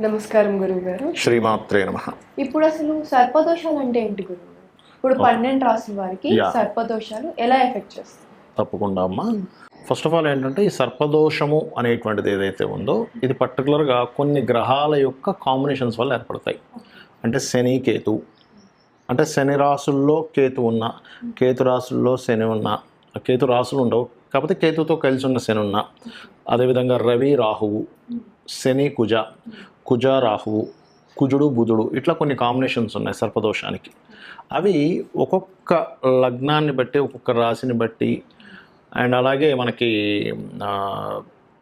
నమస్కారం గురువు గారు. శ్రీమాత్రే నమ. ఇప్పుడు అసలు సర్పదోషాలు అంటే ఏంటి గురువు గారు? ఇప్పుడు పన్నెండు రాసుల వారికి. సర్పదోషాలు ఎలా ఎఫెక్ట్ చేస్తాయి? తప్పకుండా అమ్మా. ఫస్ట్ ఆఫ్ ఆల్ ఏంటంటే ఈ సర్పదోషము అనేటువంటిది ఏదైతే ఉందో ఇది పర్టికులర్గా కొన్ని గ్రహాల యొక్క కాంబినేషన్స్ వల్ల ఏర్పడతాయి. అంటే శని కేతు. అంటే శని రాసుల్లో కేతు ఉన్న కేతు రాసుల్లో శని ఉన్న కేతు రాసులు ఉండవు. కాకపోతే కేతుతో కలిసి ఉన్న శని ఉన్న. అదేవిధంగా రవి రాహువు. శని కుజ కుజ రాహువు కుజుడు బుధుడు ఇట్లా కొన్ని కాంబినేషన్స్ ఉన్నాయి సర్పదోషానికి. అవి ఒక్కొక్క లగ్నాన్ని బట్టి ఒక్కొక్క రాశిని బట్టి అండ్ అలాగే మనకి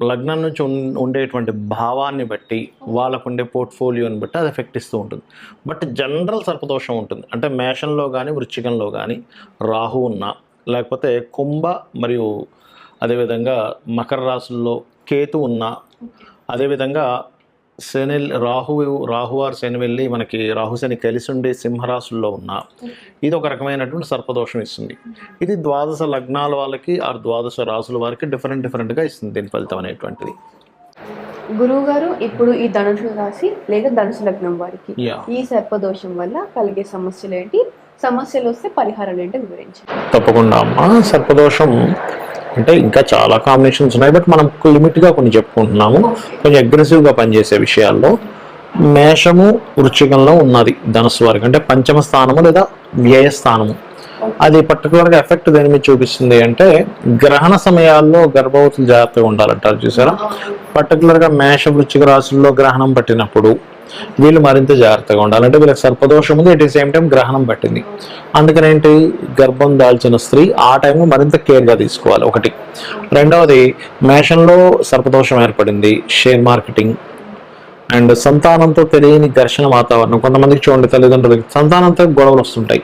లగ్నం నుంచి ఉన్- ఉండేటువంటి భావాన్ని బట్టి వాళ్ళకు ఉండే పోర్ట్ఫోలియోని బట్టి అది ఎఫెక్ట్ ఇస్తూ ఉంటుంది. బట్ జనరల్ సర్పదోషం ఉంటుంది. అంటే మేషంలో కానీ వృశ్చికంలో కానీ రాహు ఉన్న లేకపోతే కుంభ మరియు అదేవిధంగా మకర రాశుల్లో కేతు ఉన్న అదేవిధంగా శని రాహు రాహువారు శని వెళ్ళి మనకి రాహు శని కలిసి ఉండి సింహరాశుల్లో ఉన్న ఇది ఒక రకమైనటువంటి సర్పదోషం ఇస్తుంది. ఇది ద్వాదశ లగ్నాల వాళ్ళకి ఆ ద్వాదశ రాసుల వారికి డిఫరెంట్ డిఫరెంట్గా ఇస్తుంది దీని ఫలితం అనేటువంటిది. గురువు గారు ఇప్పుడు ఈ ధనుసు రాశి లేదా ధనుసు లగ్నం వారికి ఈ సర్పదోషం వల్ల కలిగే సమస్యలు ఏంటి సమస్యలు వస్తే పరిహారాలు ఏంటి వివరించి తప్పకుండా అమ్మా సర్పదోషం అంటే ఇంకా చాలా కాంబినేషన్స్ ఉన్నాయి బట్ మనం లిమిట్గా కొన్ని చెప్పుకుంటున్నాము. కొంచెం అగ్రెసివ్గా పనిచేసే విషయాల్లో మేషము వృచ్చికంలో ఉన్నది ధనస్సు వారికి. అంటే పంచమ స్థానము లేదా వ్యయ స్థానము. అది పర్టికులర్గా ఎఫెక్ట్ దేని మీద చూపిస్తుంది అంటే గ్రహణ సమయాల్లో గర్భవతులు జాగ్రత్తగా ఉండాలంటారు చూసారా? పర్టికులర్గా మేష వృచ్చిక రాశుల్లో గ్రహణం పట్టినప్పుడు వీళ్ళు మరింత జాగ్రత్తగా ఉండాలి. అంటే వీళ్ళకి సర్పదోషం ఉంది ఎట్ ది సేమ్ టైం గ్రహణం పట్టింది. అందుకని ఏంటి? గర్భం దాల్చిన స్త్రీ ఆ టైంలో మరింత కేర్గా తీసుకోవాలి. ఒకటి. రెండవది మేషంలో సర్పదోషం ఏర్పడింది షేర్ మార్కెటింగ్ అండ్ సంతానంతో తెలియని ఘర్షణ వాతావరణం. కొంతమందికి చూడండి తల్లిదండ్రులకి సంతానంతో గొడవలు వస్తుంటాయి.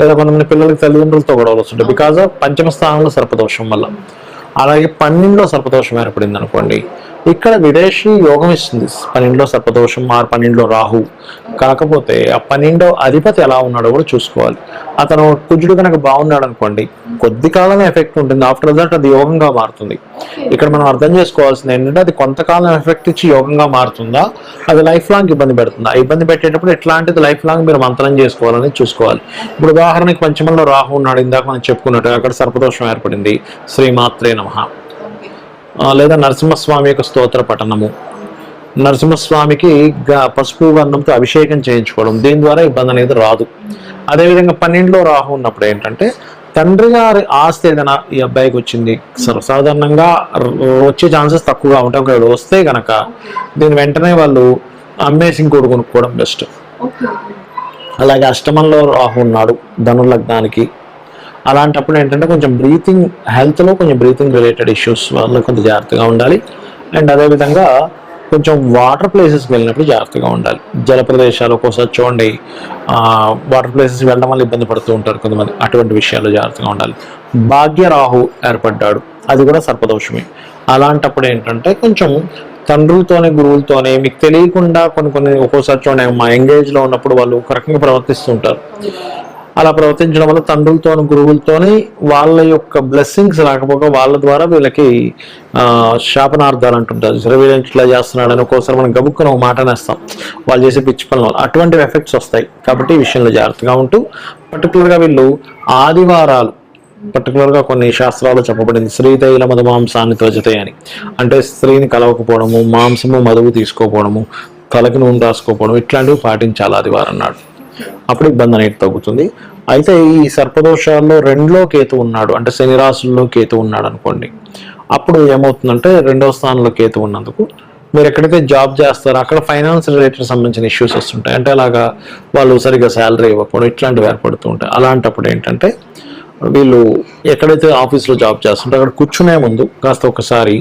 లేదా కొంతమంది పిల్లలకి తల్లిదండ్రులతో గొడవలు వస్తుంటాయి. బికాజ్ ఆఫ్ పంచమ స్థానంలో సర్పదోషం వల్ల. అలాగే పన్నెండులో సర్పదోషం ఏర్పడింది అనుకోండి ఇక్కడ విదేశీ యోగం ఇస్తుంది. పన్నెండులో సర్పదోషం ఆరు పన్నెండులో రాహు. కాకపోతే ఆ పన్నెండో అధిపతి ఎలా ఉన్నాడో కూడా చూసుకోవాలి. అతను కుజుడు కనుక బాగున్నాడు అనుకోండి కొద్ది కాలమే ఎఫెక్ట్ ఉంటుంది. ఆఫ్టర్ దట్ అది యోగంగా మారుతుంది. ఇక్కడ మనం అర్థం చేసుకోవాల్సింది ఏంటంటే అది కొంతకాలం ఎఫెక్ట్ ఇచ్చి యోగంగా మారుతుందా? అది లైఫ్ లాంగ్ ఇబ్బంది పెడుతుందా? ఇబ్బంది పెట్టేటప్పుడు ఎట్లాంటిది లైఫ్ లాంగ్ మీరు మంత్రం చేసుకోవాలని చూసుకోవాలి. ఇప్పుడు ఉదాహరణకి పంచమంలో రాహు ఉన్నాడు. ఇందాక మనం చెప్పుకున్నట్టు అక్కడ సర్పదోషం ఏర్పడింది. శ్రీమాత్రే నమ. లేదా నరసింహస్వామి యొక్క స్తోత్ర పఠనము. నరసింహస్వామికి పసుపు గంధంతో అభిషేకం చేయించుకోవడం దీని ద్వారా ఇబ్బంది అనేది రాదు. అదేవిధంగా పన్నెండులో రాహు ఉన్నప్పుడు ఏంటంటే తండ్రి గారి ఆస్తి ఏదైనా ఈ అబ్బాయికి వచ్చింది సర్వసాధారణంగా ర- వచ్చే ఛాన్సెస్ తక్కువగా ఉంటాయి. ఒకవేళ వస్తే గనక దీని వెంటనే వాళ్ళు అమ్మేసి ఇంకోటి కొనుక్కోవడం బెస్ట్. అలాగే అష్టమంలో రాహు ఉన్నాడు ధను లగ్నానికి అలాంటప్పుడు ఏంటంటే కొంచెం బ్రీతింగ్ హెల్త్లో కొంచెం బ్రీతింగ్ రిలేటెడ్ ఇష్యూస్ వల్ల కొంచెం జాగ్రత్తగా ఉండాలి. అండ్ అదేవిధంగా కొంచెం వాటర్ ప్లేసెస్కి వెళ్ళినప్పుడు జాగ్రత్తగా ఉండాలి. జల ప్రదేశాలు ఒక్కోసారి చూడండి. వాటర్ ప్లేసెస్ వెళ్ళడం వల్ల ఇబ్బంది పడుతూ ఉంటారు కొంతమంది. అటువంటి విషయాల్లో జాగ్రత్తగా ఉండాలి. భాగ్యరాహు ఏర్పడ్డాడు. అది కూడా సర్పదోషమే. అలాంటప్పుడు ఏంటంటే కొంచెం తండ్రులతోనే గురువులతోనే మీకు తెలియకుండా కొన్ని కొన్ని ఒక్కోసారి చూడండి. మా ఎంగేజ్లో ఉన్నప్పుడు వాళ్ళు ఒక రకంగా ప్రవర్తిస్తుంటారు అలా ప్రవర్తించడం వల్ల తండ్రులతోని గురువులతోని వాళ్ళ యొక్క బ్లెస్సింగ్స్ రాకపోగా వాళ్ళ ద్వారా వీళ్ళకి శాపనార్థాలు అంటుంటారు. సరే వీళ్ళు ఇట్లా చేస్తున్నాడని ఒక్కోసారి మనం గబుక్కున ఒక మాట నేస్తాం వాళ్ళు చేసే పిచ్చి పనుల వల్ల అటువంటి ఎఫెక్ట్స్ వస్తాయి. కాబట్టి ఈ విషయంలో జాగ్రత్తగా ఉంటూ పర్టికులర్గా వీళ్ళు ఆదివారాలు పర్టికులర్గా కొన్ని శాస్త్రాలు చెప్పబడింది. శ్రీతైల మధు మాంసాన్ని త్వజతే అని. అంటే స్త్రీని కలవకపోవడము మాంసము మధువు తీసుకోకపోవడము తలకి నూనె రాసుకోకపోవడం ఇట్లాంటివి పాటించాలి ఆదివారం నాడు. అప్పుడు ఇబ్బంది అనేది తగ్గుతుంది. అయితే ఈ సర్పదోషాల్లో రెండులో కేతు ఉన్నాడు. అంటే శని రాశుల్లో కేతు ఉన్నాడు అనుకోండి. అప్పుడు ఏమవుతుందంటే రెండవ స్థానంలో కేతు ఉన్నందుకు మీరు ఎక్కడైతే జాబ్ చేస్తారో అక్కడ ఫైనాన్స్ రిలేటెడ్ సంబంధించిన ఇష్యూస్ వస్తుంటాయి. అంటే అలాగా వాళ్ళు సరిగ్గా శాలరీ ఇవ్వకపోవడం ఇట్లాంటివి ఏర్పడుతూ ఉంటాయి. అలాంటప్పుడు ఏంటంటే వీళ్ళు ఎక్కడైతే ఆఫీస్లో జాబ్ చేస్తుంటే అక్కడ కూర్చునే ముందు కాస్త ఒకసారి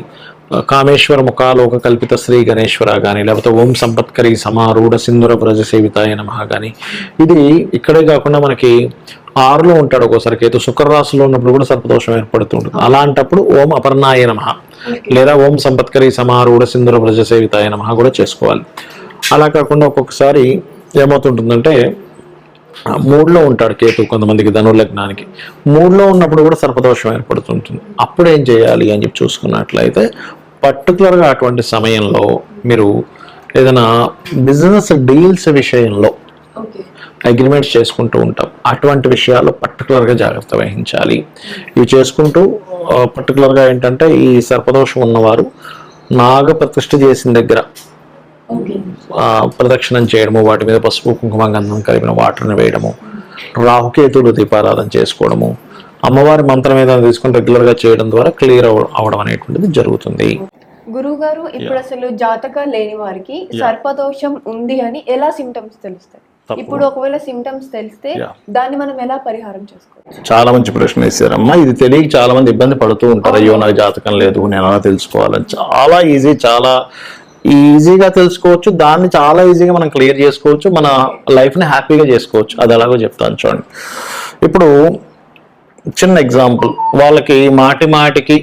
కామేశ్వర ముఖాలోక కల్పిత శ్రీ గణేశ్వర కానీ లేకపోతే ఓం సంపత్కరి సమారూఢ సింధుర బ్రజ సేవితాయ నమ కానీ ఇది ఇక్కడే కాకుండా మనకి ఆరులో ఉంటాడు ఒక్కోసారి. కేతు శుక్రరాశిలో ఉన్నప్పుడు కూడా సర్పదోషం ఏర్పడుతుంటుంది. అలాంటప్పుడు ఓం అపర్ణాయ నమ లేదా ఓం సంపత్కరి సమారూఢ సింధుర బ్రజ సేవితాయ నమ కూడా చేసుకోవాలి. అలా కాకుండా ఒక్కొక్కసారి ఏమవుతుంటుందంటే మూడులో ఉంటాడు కేతు కొంతమందికి ధనుర్లగ్నానికి. మూడులో ఉన్నప్పుడు కూడా సర్పదోషం ఏర్పడుతుంటుంది. అప్పుడు ఏం చేయాలి అని చెప్పి చూసుకున్నట్లయితే పర్టికులర్గా అటువంటి సమయంలో మీరు ఏదైనా బిజినెస్ డీల్స్ విషయంలో అగ్రిమెంట్స్ చేసుకుంటూ ఉంటాం. అటువంటి విషయాల్లో పర్టికులర్గా జాగ్రత్త వహించాలి. ఇవి చేసుకుంటూ పర్టికులర్గా ఏంటంటే ఈ సర్పదోషం ఉన్నవారు నాగ ప్రతిష్ఠ చేసిన దగ్గర ప్రదక్షిణం చేయడము వాటి మీద పసుపు కుంకుమ గంధం కలిపిన వాటర్ని వేయడము రాహుకేతుడు దీపారాధన చేసుకోవడము అమ్మవారి మంత్రం ఏదైనా తీసుకొని రెగ్యులర్గా చేయడం ద్వారా క్లియర్ అవడం అనేటువంటిది జరుగుతుంది. గురువు గారు ఇప్పుడు అసలు జాతకాలు లేని వారికి సర్పదోషం ఉంది అని ఎలా సిమ్టమ్స్ తెలుస్తాయి. ఇప్పుడు ఒకవేళ సిమ్టమ్స్ తెలిస్తే. దాన్ని మనం ఎలా పరిహారం చేసుకోవచ్చు? చాలా మంచి ప్రశ్న వేశారమ్మా ఇది తెలియక చాలా మంది ఇబ్బంది పడుతూ ఉంటారు. అయ్యో నాకు జాతకం లేదు నేను ఎలా తెలుసుకోవాలని. చాలా ఈజీ చాలా ఈజీగా తెలుసుకోవచ్చు. దాన్ని చాలా ఈజీగా మనం క్లియర్ చేసుకోవచ్చు. మన లైఫ్ని హ్యాపీగా చేసుకోవచ్చు. అది ఎలాగో చెప్తాను చూడండి. ఇప్పుడు చిన్న ఎగ్జాంపుల్ వాళ్ళకి మాటి మాటికి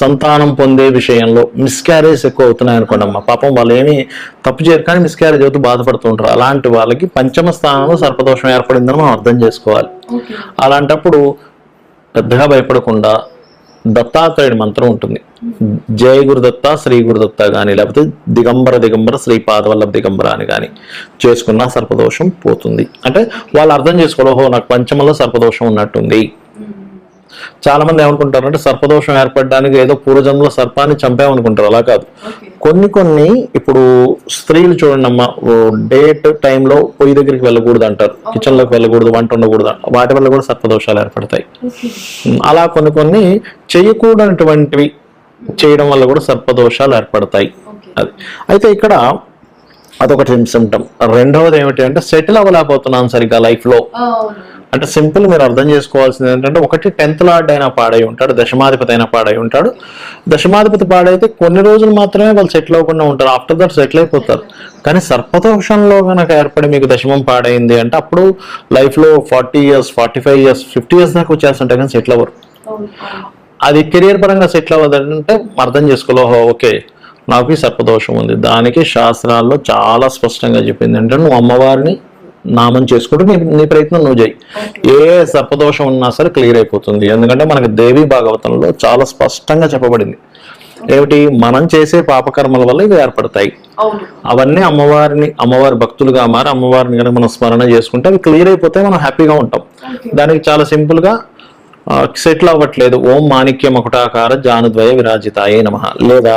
సంతానం పొందే విషయంలో మిస్క్యారేజ్ ఎక్కువ అవుతున్నాయి అనుకోండి అమ్మా పాపం వాళ్ళు ఏమి తప్పు చేయరు కానీ మిస్క్యారేజ్ అవుతూ బాధపడుతూ ఉంటారు. అలాంటి వాళ్ళకి పంచమ స్థానంలో సర్పదోషం ఏర్పడిందని మనం అర్థం చేసుకోవాలి. అలాంటప్పుడు పెద్దగా భయపడకుండా దత్తాత్రేయుడి మంత్రం ఉంటుంది. జయ గురుదత్త శ్రీ గురుదత్త కానీ లేకపోతే దిగంబర దిగంబర శ్రీ పాదవల్లభ దిగంబర అని కానీ చేసుకున్న సర్పదోషం పోతుంది. అంటే వాళ్ళు అర్థం చేసుకోవాలి ఓహో నాకు పంచమంలో సర్పదోషం ఉన్నట్టుంది. చాలా మంది ఏమనుకుంటారు అంటే సర్పదోషం ఏర్పడడానికి ఏదో పూర్వజన్మలో సర్పాన్ని చంపామనుకుంటారు. అలా కాదు. కొన్ని కొన్ని ఇప్పుడు స్త్రీలు చూడండి అమ్మ డేట్ టైంలో పొయ్యి దగ్గరికి వెళ్ళకూడదు అంటారు కిచెన్లోకి వెళ్ళకూడదు వంట ఉండకూడదు. వాటి వల్ల కూడా సర్పదోషాలు ఏర్పడతాయి. అలా కొన్ని కొన్ని చేయకూడనటువంటివి చేయడం వల్ల కూడా సర్పదోషాలు ఏర్పడతాయి. అది. అయితే ఇక్కడ అదొకటి సిమ్టమ్. రెండవది ఏమిటి అంటే సెటిల్ అవ్వలేకపోతున్నాను సరిగ్గా లైఫ్లో అంటే సింపుల్ మీరు అర్థం చేసుకోవాల్సింది ఏంటంటే ఒకటి టెన్త్ లార్డ్ అయినా పాడై ఉంటాడు దశమాధిపతి అయినా పాడై ఉంటాడు. దశమాధిపతి పాడైతే కొన్ని రోజులు మాత్రమే వాళ్ళు సెటిల్ అవ్వకుండా ఉంటారు. ఆఫ్టర్ దట్ సెటిల్ అయిపోతారు. కానీ సర్పదోషంలో కనుక ఏర్పడి మీకు దశమం పాడైంది అంటే అప్పుడు లైఫ్లో forty years forty five years fifty years దాకా వచ్చేస్తుంటే కానీ సెటిల్ అవ్వరు. అది కెరియర్ పరంగా సెటిల్ అవ్వదంటే అర్థం చేసుకోలేహో ఓకే నాకు ఈ సర్పదోషం ఉంది. దానికి శాస్త్రాల్లో చాలా స్పష్టంగా చెప్పింది అంటే నువ్వు అమ్మవారిని నామం చేసుకుంటూ నీ నీ ప్రయత్నం నువ్వు చేయి. ఏ సర్పదోషం ఉన్నా సరే క్లియర్ అయిపోతుంది. ఎందుకంటే మనకి దేవి భాగవతంలో చాలా స్పష్టంగా చెప్పబడింది. ఏమిటి? మనం చేసే పాపకర్మల వల్ల ఇవి ఏర్పడతాయి. అవును. అవన్నీ అమ్మవారిని అమ్మవారి భక్తులుగా మారి అమ్మవారిని కనుక మనం స్మరణ చేసుకుంటే అవి క్లియర్ అయిపోతే మనం హ్యాపీగా ఉంటాం. దానికి చాలా సింపుల్గా సెటిల్ అవ్వట్లేదు. ఓం మాణిక్య మకుటాకార జానుద్వయ విరాజితాయే నమ లేదా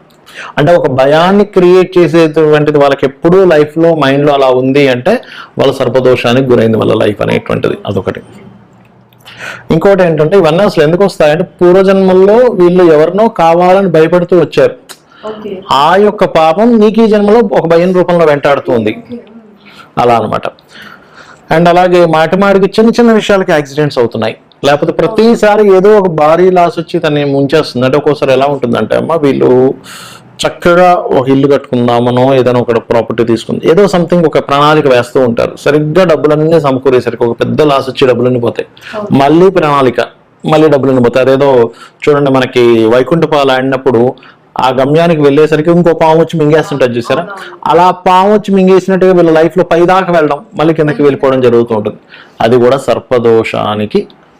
అంటే ఒక భయాన్ని క్రియేట్ చేసేటువంటిది వాళ్ళకి ఎప్పుడూ లైఫ్లో మైండ్లో అలా ఉంది అంటే వాళ్ళ సర్పదోషానికి గురైంది వాళ్ళ లైఫ్ అనేటువంటిది. అదొకటి. ఇంకోటి ఏంటంటే ఇవన్నీ అసలు ఎందుకు వస్తాయంటే పూర్వజన్మల్లో వీళ్ళు ఎవరినో కావాలని భయపడుతూ వచ్చారు. ఆ యొక్క పాపం నీకు ఈ జన్మలో ఒక భయం రూపంలో వెంటాడుతుంది. అలా అన్నమాట. అండ్ అలాగే మాటి మాటికి చిన్న చిన్న విషయాలకి యాక్సిడెంట్స్ అవుతున్నాయి. లేకపోతే ప్రతిసారి ఏదో ఒక భారీ లాస్ వచ్చి తనని ముంచేస్తుంది అంటే ఒక్కోసారి ఎలా ఉంటుందంటే అమ్మ వీళ్ళు చక్కగా ఒక ఇల్లు కట్టుకుందామనో ఏదైనా ఒక ప్రాపర్టీ తీసుకుంది. ఏదో సంథింగ్ ఒక ప్రణాళిక వేస్తూ ఉంటారు. సరిగ్గా డబ్బులన్నీ సమకూరేసరికి ఒక పెద్ద లాస్ వచ్చి డబ్బులన్నీ పోతాయి. మళ్ళీ ప్రణాళిక మళ్ళీ డబ్బులన్నీ పోతాయి. అదేదో చూడండి మనకి వైకుంఠపాలు ఆడినప్పుడు ఆ గమ్యానికి వెళ్ళేసరికి ఇంకో పాము వచ్చి మింగేస్తుంటుంది చూసారా? అలా పాము వచ్చి మింగేసినట్టుగా వీళ్ళ లైఫ్లో పైదాకా వెళ్ళడం మళ్ళీ కిందకి వెళ్ళిపోవడం జరుగుతూ ఉంటుంది. అది కూడా సర్పదోషానికి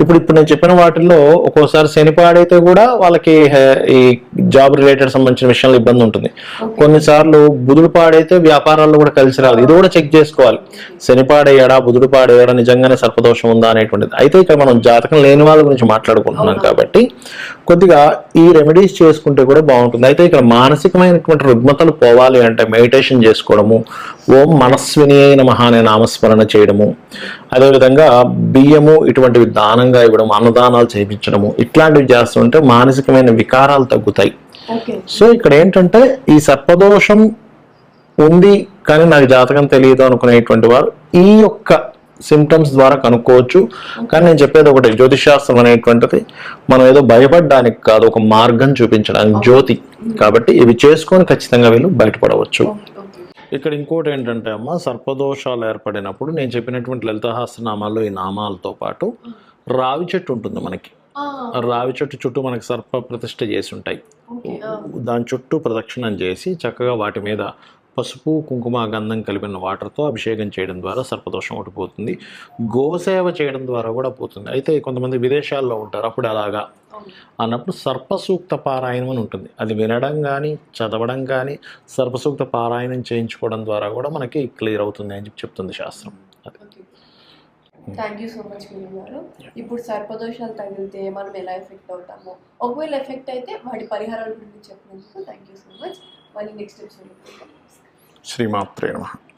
ఇప్పుడు ఇప్పుడు నేను చెప్పిన వాటిల్లో ఒక్కోసారి శని పాడైతే కూడా వాళ్ళకి ఈ జాబ్ రిలేటెడ్ సంబంధించిన విషయంలో ఇబ్బంది ఉంటుంది. కొన్నిసార్లు బుధుడు పాడైతే వ్యాపారాల్లో కూడా కలిసి రాదు. ఇది కూడా చెక్ చేసుకోవాలి. శని పాడయ్యాడా బుధుడు పాడయ్యాడా నిజంగానే సర్పదోషం ఉందా అనేటువంటిది. అయితే ఇక్కడ మనం జాతకం లేని వాళ్ళ గురించి మాట్లాడుకుంటున్నాం కాబట్టి కొద్దిగా ఈ రెమెడీస్ చేసుకుంటే కూడా బాగుంటుంది. అయితే ఇక్కడ మానసికమైనటువంటి రుగ్మతలు పోవాలి అంటే మెడిటేషన్ చేసుకోవడము ఓం మనస్విని అయిన మహానే నామస్మరణ చేయడము. అదేవిధంగా బియ్యము ఇటువంటివి దానంగా ఇవ్వడం అన్నదానాలు చేయించడము. ఇట్లాంటివి చేస్తుంటే మానసికమైన వికారాలు తగ్గుతాయి. సో ఇక్కడ ఏంటంటే ఈ సర్పదోషం ఉంది కానీ నాకు జాతకం తెలియదు అనుకునేటువంటి వారు ఈ యొక్క సిమ్టమ్స్ ద్వారా కనుక్కోవచ్చు. కానీ నేను చెప్పేది ఒకటి జ్యోతిషాస్త్రం అనేటువంటిది మనం ఏదో భయపడడానికి కాదు ఒక మార్గం చూపించడానికి జ్యోతి. కాబట్టి ఇవి చేసుకొని ఖచ్చితంగా వీళ్ళు బయటపడవచ్చు. ఇక్కడ ఇంకోటి ఏంటంటే అమ్మ సర్పదోషాలు ఏర్పడినప్పుడు నేను చెప్పినటువంటి లలితహాస్త్రనామాల్లో ఈ నామాలతో పాటు రావి చెట్టు ఉంటుంది మనకి. ఆ. రావి చెట్టు చుట్టూ మనకి సర్ప ప్రతిష్ఠ చేసి ఉంటాయి. దాని చుట్టూ ప్రదక్షిణం చేసి చక్కగా వాటి మీద పసుపు కుంకుమ గంధం కలిపిన వాటర్తో అభిషేకం చేయడం ద్వారా సర్పదోషం ఒకటి పోతుంది. గోసేవ చేయడం ద్వారా కూడా పోతుంది. అయితే కొంతమంది విదేశాల్లో ఉంటారు అప్పుడు అలాగా అన్నప్పుడు సర్పసూక్త పారాయణం అని ఉంటుంది. అది వినడం కానీ చదవడం కానీ సర్పసూక్త పారాయణం చేయించుకోవడం ద్వారా కూడా మనకి క్లియర్ అవుతుంది అని చెప్పి చెప్తుంది శాస్త్రం. అది. థ్యాంక్ యూ సో మచ్ మీరు గారు. ఇప్పుడు సర్పదోషాలు తగిలితే మనం ఎలా ఎఫెక్ట్ అవుతామో? ఒకవేళ ఎఫెక్ట్ అయితే వాటి పరిహారాల గురించి చెప్పినందుకు థ్యాంక్ యూ సో మచ్ మళ్ళీ నెక్స్ట్ ఎపిసోడ్ శ్రీమాత్రే నమః.